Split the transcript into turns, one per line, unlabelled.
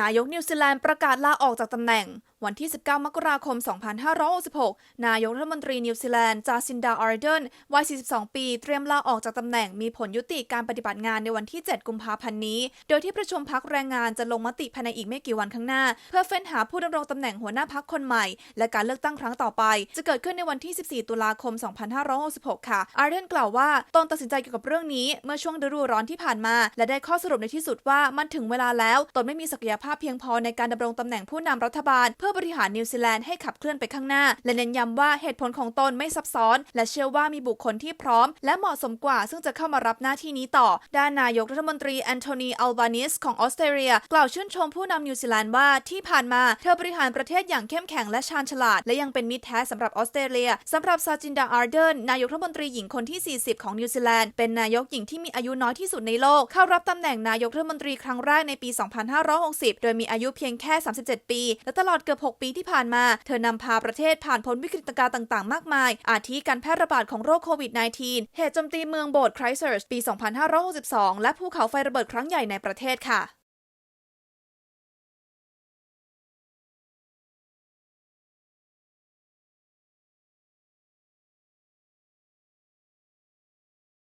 นายกนิวซีแลนด์ประกาศลาออกจากตำแหน่ง วันที่ 19 มกราคม 2566 นายกรัฐมนตรีนิวซีแลนด์จาซินดาอาร์เดนวัย 42 ปี เตรียมลาออกจากตำแหน่งมีผลยุติการปฏิบัติงานในวันที่ 7 กุมภาพันธ์นี้ โดยที่ประชุมพักแรงงานจะลงมติภายในอีกไม่กี่วันข้างหน้า เพื่อเฟ้นหาผู้ดำรงตำแหน่งหัวหน้าพักคนใหม่ และการเลือกตั้งครั้งต่อไป จะเกิดขึ้นในวันที่ 14 ตุลาคม 2566 ค่ะ อาร์เดนกล่าวว่าตนตัดสินใจเกี่ยวกับเรื่องนี้เมื่อช่วงฤดูร้อนที่ผ่านมา และได้ข้อสรุปในที่สุดว่ามันถึงเวลาแล้วตนไม่มีศักยภาพเพียงพอในการดำรงตำแหน่งผู้นำรัฐบาล เพื่อบริหารนิวซีแลนด์ให้ขับเคลื่อนไปข้างหน้า และเน้นย้ำว่าเหตุผลของตนไม่ซับซ้อน และเชื่อว่ามีบุคคลที่พร้อม และเหมาะสมกว่าซึ่งจะเข้ามารับหน้าที่นี้ต่อ ด้านนายกรัฐมนตรีแอนโทนีอัลบานิสของออสเตรเลีย กล่าวชื่นชมผู้นำนิวซีแลนด์ว่าที่ผ่านมาเธอบริหารประเทศอย่างเข้มแข็งและชาญฉลาด และยังเป็นมิตรแท้สำหรับออสเตรเลียสำหรับซาจินดาอาร์เดนนายกรัฐมนตรีหญิงคนที่ 40 ของนิวซีแลนด์เป็นนายกหญิงที่มีอายุน้อยที่สุดในโลกเข้ารับตำแหน่งนายกรัฐมนตรีครั้งแรกในปี 2560โดยมีอายุเพียงแค่ 37 ปี และตลอดเกือบ 6 ปีที่ผ่านมา เธอนำพาประเทศผ่านพ้นวิกฤตการณ์ต่างๆ มากมาย อาทิการแพร่ระบาดของโรคโควิด -19 เหตุโจมตีเมืองโบสถ์ไครสเซิร์ชปี 2562 และภูเขาไฟระเบิดครั้งใหญ่ในประเทศค่ะ